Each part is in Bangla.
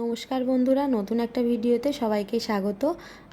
নমস্কার বন্ধুরা, নতুন একটা ভিডিওতে সবাইকে স্বাগত।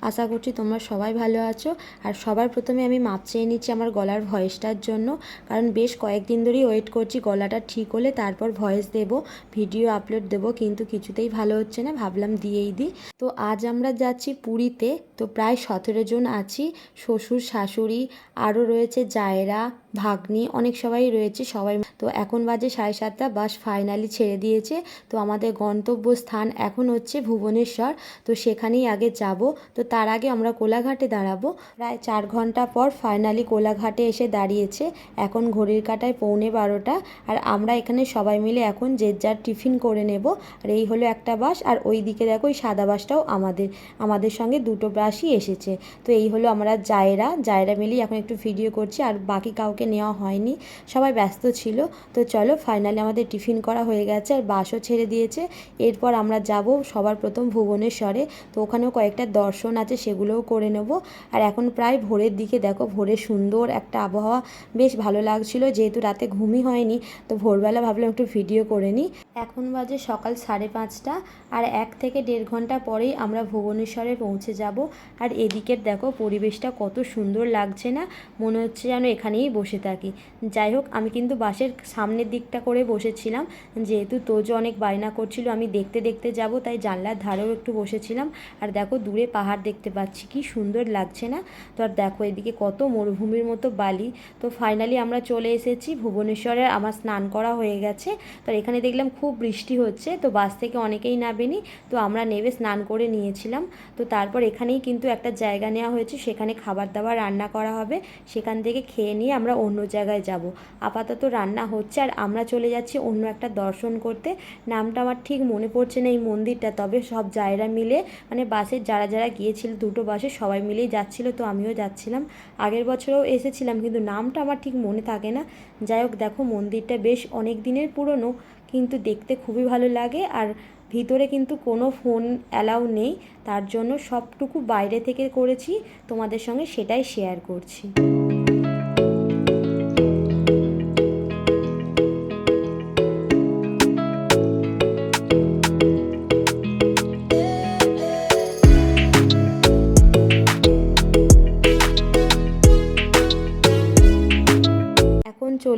আশা করছি তোমরা সবাই ভালো আছো। আর সবার প্রথমে আমি মাপ চেয়ে নিচ্ছি আমার গলার ভয়েসটার জন্য। কারণ বেশ কয়েকদিন ধরেই ওয়েট করছি গলাটা ঠিক হলে তারপর ভয়েস দেব, ভিডিও আপলোড দেব, কিন্তু কিছুতেই ভালো হচ্ছে না, ভাবলাম দিয়েই দিই। তো আজ আমরা যাচ্ছি পুরীতে, তো প্রায় সতেরো জন আছি, শ্বশুর, শাশুড়ি, আরও রয়েছে জায়রা, ভাগ্নি, অনেক সবাই রয়েছে সবাই। তো এখন বাজে সাড়ে সাতটা, বাস ফাইনালি ছেড়ে দিয়েছে। তো আমাদের গন্তব্যস্থান এখন হচ্ছে ভুবনেশ্বর, তো সেখানেই আগে যাব। তো তার আগে আমরা কোলাঘাটে দাঁড়াবো। প্রায় চার ঘণ্টা পর ফাইনালি কোলাঘাটে এসে দাঁড়িয়েছে। এখন ঘড়ির কাটায় পৌনে বারোটা। আর আমরা এখানে সবাই মিলে এখন যে যার টিফিন করে নেব। আর এই হলো একটা বাস। আর ওই দিকে দেখো ওই সাদা বাসটাও আমাদের আমাদের সঙ্গে দুটো বাসই এসেছে। তো এই হলো আমরা জায়রা। জায়রা মিলেই এখন একটু ভিডিও করছি। আর বাকি কাউকে নেওয়া হয়নি। সবাই ব্যস্ত ছিল। তো চলো ফাইনালি আমাদের টিফিন করা হয়ে গেছে। আর বাসও ছেড়ে দিয়েছে। এরপর আমরা যাব সবার প্রথম ভুবনেশ্বরে, তো ওখানেও কয়েকটা দর্শন আছে, সেগুলোও করে নেব। আর এখন প্রায় ভোরের দিকে দেখো, ভোরে সুন্দর একটা আবহাওয়া, বেশ ভালো লাগছিল, যেহেতু রাতে ঘুমই হয়নি, তো ভোরবেলা ভাবলাম একটু ভিডিও করে নিই। এখন বাজে সকাল সাড়ে পাঁচটা, আর এক থেকে দেড় ঘণ্টা পরেই আমরা ভুবনেশ্বরে পৌঁছে যাব। আর এদিকের দেখো, পরিবেশটা কত সুন্দর লাগছে না, মনে হচ্ছে যেন এখানেই বসে থাকি। যাই হোক, আমি কিন্তু বাসের সামনের দিকটা করে বসেছিলাম, যেহেতু তোজো অনেক বায়না করছিল, আমি দেখতে দেখতে যাব, তাই জানলার ধারেও একটু বসেছিলাম। আর দেখো, দূরে পাহাড় দেখতে পাচ্ছি, কি সুন্দর লাগছে না? তো আর দেখো, এদিকে কত মরুভূমির মতো বালি। তো ফাইনালি আমরা চলে এসেছি ভুবনেশ্বরে, আমার স্নান করা হয়ে গেছে। তো এখানে দেখলাম খুব বৃষ্টি হচ্ছে, তো বাস থেকে অনেকেই নামেনি। তো আমরা নেবে স্নান করে নিয়েছিলাম। তো তারপর এখানেই কিন্তু একটা জায়গা নেওয়া হয়েছে, সেখানে খাবার দাবার রান্না করা হবে। সেখান থেকে খেয়ে নিয়ে আমরা অন্য জায়গায় যাব। আপাতত রান্না হচ্ছে, আর আমরা চলে যাচ্ছি অন্য একটা দর্শন করতে। নামটা আমার ঠিক মনে পড়ছে না, এই মন্দিরটা, তবে সব জায়গা মিলে মানে বাসের যারা যারা গিয়েছিল, দুটো বাসে সবাই মিলেই যাচ্ছিল, তো আমিও যাচ্ছিলাম। আগের বছরেও এসেছিলাম, কিন্তু নামটা আমার ঠিক মনে থাকে না। যাই হোক, দেখো মন্দিরটা বেশ অনেক দিনের পুরনো, কিন্তু দেখতে খুবই ভালো লাগে, আর ভিতরে কিন্তু কোনো ফোন অ্যালাউ নেই। তার জন্য সবটুকু বাইরে থেকে করেছি, তোমাদের সঙ্গে সেটাই শেয়ার করছি।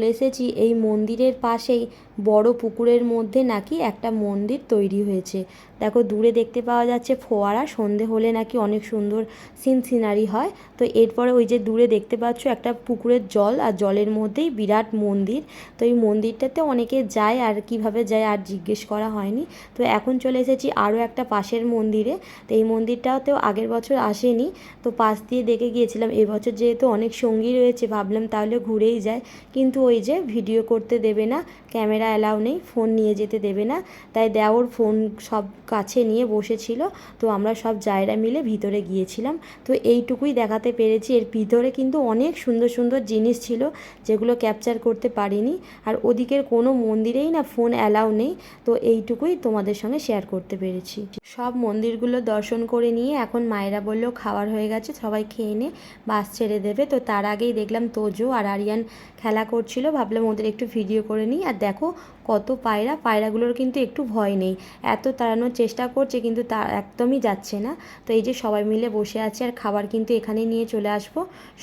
চলে এসেছি। এই মন্দিরের পাশেই বড় পুকুরের মধ্যে নাকি একটা মন্দির তৈরি হয়েছে। দেখো, দূরে দেখতে পাওয়া যাচ্ছে ফোয়ারা। সন্ধে হলে নাকি অনেক সুন্দর সিন সিনারি হয়। তো এরপরে ওই যে দূরে দেখতে পাচ্ছ একটা পুকুরের জল, আর জলের মধ্যেই বিরাট মন্দির। তো এই মন্দিরটাতে অনেকে যায় আর কীভাবে যায় আর জিজ্ঞেস করা হয়নি। তো এখন চলে এসেছি আরও একটা পাশের মন্দিরে। তো এই মন্দিরটাতেও আগের বছর আসেনি। তো পাশ দিয়ে দেখে গিয়েছিলাম এবছর যেহেতু অনেক সঙ্গী রয়েছে, ভাবলাম তাহলে ঘুরেই যায় কিন্তু ওই যে ভিডিও করতে দেবে না ক্যামেরা অ্যালাউ নেই ফোন নিয়ে যেতে দেবে না। তাই দেওর ফোন সব কাছে নিয়ে বসেছিল, তো আমরা সব জায়গা মিলে ভিতরে গিয়েছিলাম। তো এইটুকুই দেখাতে পেরেছি। এর ভিতরে কিন্তু অনেক সুন্দর সুন্দর জিনিস ছিল, যেগুলো ক্যাপচার করতে পারিনি। আর ওদিকের কোনো মন্দিরেই না ফোন অ্যালাউ নেই, তো এইটুকুই তোমাদের সঙ্গে শেয়ার করতে পেরেছি। সব মন্দিরগুলো দর্শন করে নিয়ে এখন মায়েরা বলল, খাবার হয়ে গেছে, সবাই খেয়ে নে, বাস ছেড়ে দেবে। তো তার আগেই দেখলাম তোজো আর আরিয়ান খেলা করছিল। ভাবলাম ওদের একটু ভিডিও করে নিই। আর দেখো কত পায়রা, পায়রাগুলোর কিন্তু একটু ভয় নেই। এত তাড়ানোর চেষ্টা করছে কিন্তু তা একদমই যাচ্ছে না। তো এই যে সবাই মিলে বসে আছে আর খাবার কিন্তু এখানে নিয়ে চলে আসব।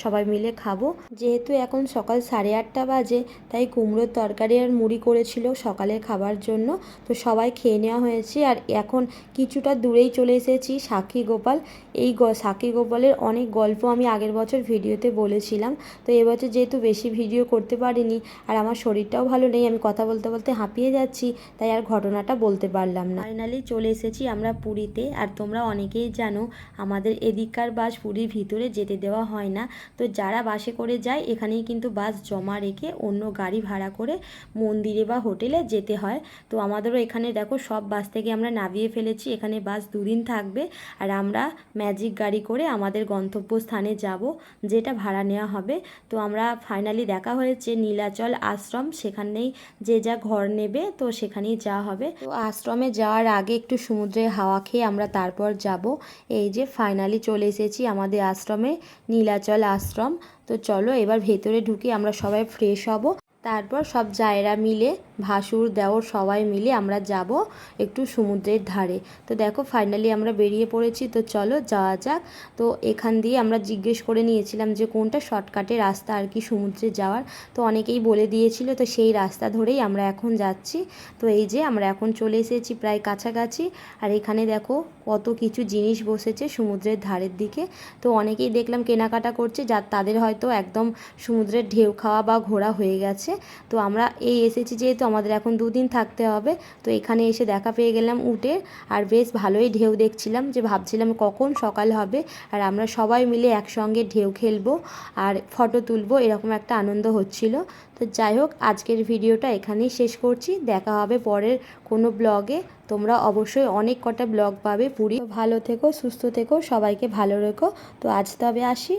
সবাই মিলে খাব। যেহেতু এখন সকাল সাড়ে আটটা বাজে, তাই কুমড়োর তরকারি আর মুড়ি করেছিল সকালের খাবার জন্য। তো সবাই খেয়ে নেওয়া হয়েছে। আর এখন কিছুটা দূরেই চলে এসেছি সাক্ষী গোপাল। এই সাক্ষী গোপালের অনেক গল্প আমি আগের বছর ভিডিওতে বলেছিলাম। তো এবছর যেহেতু বেশি ভিডিও করতে পারিনি আর আমার শরীরটাও ভালো নেই। আমি কথা বলতে বলতে হাঁপিয়ে যাচ্ছি, তাই আর ঘটনাটা বলতে পারলাম না। ফাইনালি চলে এসেছি আমরা পুরীতে। আর তোমরা অনেকেই জানো, আমাদের এদিককার বাস পুরীর ভিতরে যেতে দেওয়া হয় না। তো যারা বাসে করে যায়, এখানেই কিন্তু বাস জমা রেখে অন্য গাড়ি ভাড়া করে মন্দিরে বা হোটেলে যেতে হয়। তো আমাদেরও এখানে দেখো, সব বাস থেকে আমরা নামিয়ে ফেলেছি। এখানে বাস দুদিন থাকবে। আর আমরা ম্যাজিক গাড়ি করে আমাদের গন্তব্যস্থানে যাব, যেটা ভাড়া নেওয়া হবে। তো আমরা ফাইনালি দেখা হয়েছে নীলাচল আশ্রম, সেখানেই যে যা ঘর নেবে তো সেখানেই যাওয়া হবে। তো আশ্রমে যাওয়ার আগে একটু সমুদ্রে হাওয়া খেয়ে আমরা তারপর যাব। এই যে ফাইনালি চলে এসেছি আমাদের আশ্রমে, নীলাচল আশ্রম। তো চলো এবার ভেতরে ঢুকে আমরা সবাই ফ্রেশ হব। তারপর সব জায়েরা মিলে, ভাসুর, দেওর সবাই মিলে আমরা যাব একটু সমুদ্রের ধারে। তো দেখো ফাইনালি আমরা বেরিয়ে পড়েছি, তো চলো যাওয়া যাক। তো এখান দিয়ে আমরা জিজ্ঞেস করে নিয়েছিলাম যে কোনটা শর্টকাটে রাস্তা আর কি সমুদ্রে যাওয়ার। তো অনেকেই বলে দিয়েছিল তো সেই রাস্তা ধরেই আমরা এখন যাচ্ছি। তো এই যে আমরা এখন চলে এসেছি প্রায় কাছাকাছি। আর এখানে দেখো কত কিছু জিনিস বসেছে সমুদ্রের ধারের দিকে। তো অনেকেই দেখলাম কেনাকাটা করছে, যা তাদের হয়তো একদম সমুদ্রের ঢেউ খাওয়া বা ঘোরা হয়ে গেছে। তো আমরা এই এসেছি যেহেতু আমাদের এখন দুদিন থাকতে হবে, তো এখানে এসে দেখা পেয়ে গেলাম উঠে আর বেশ ভালোই ঢেউ দেখছিলাম যে ভাবছিলাম কখন সকাল হবে। আর আমরা সবাই মিলে একসঙ্গে ঢেউ খেলব আর ফটো তুলবো, এরকম একটা আনন্দ হচ্ছিল। তো যাই হোক, আজকের ভিডিওটা এখানেই শেষ করছি। দেখা হবে পরের কোনো ব্লগে। তোমরা অবশ্যই অনেক কটা ব্লগ পাবে। পুরী ভালো থেকো, সুস্থ থেকো, সবাইকে ভালো রেখো। তো আজ তবে আসি।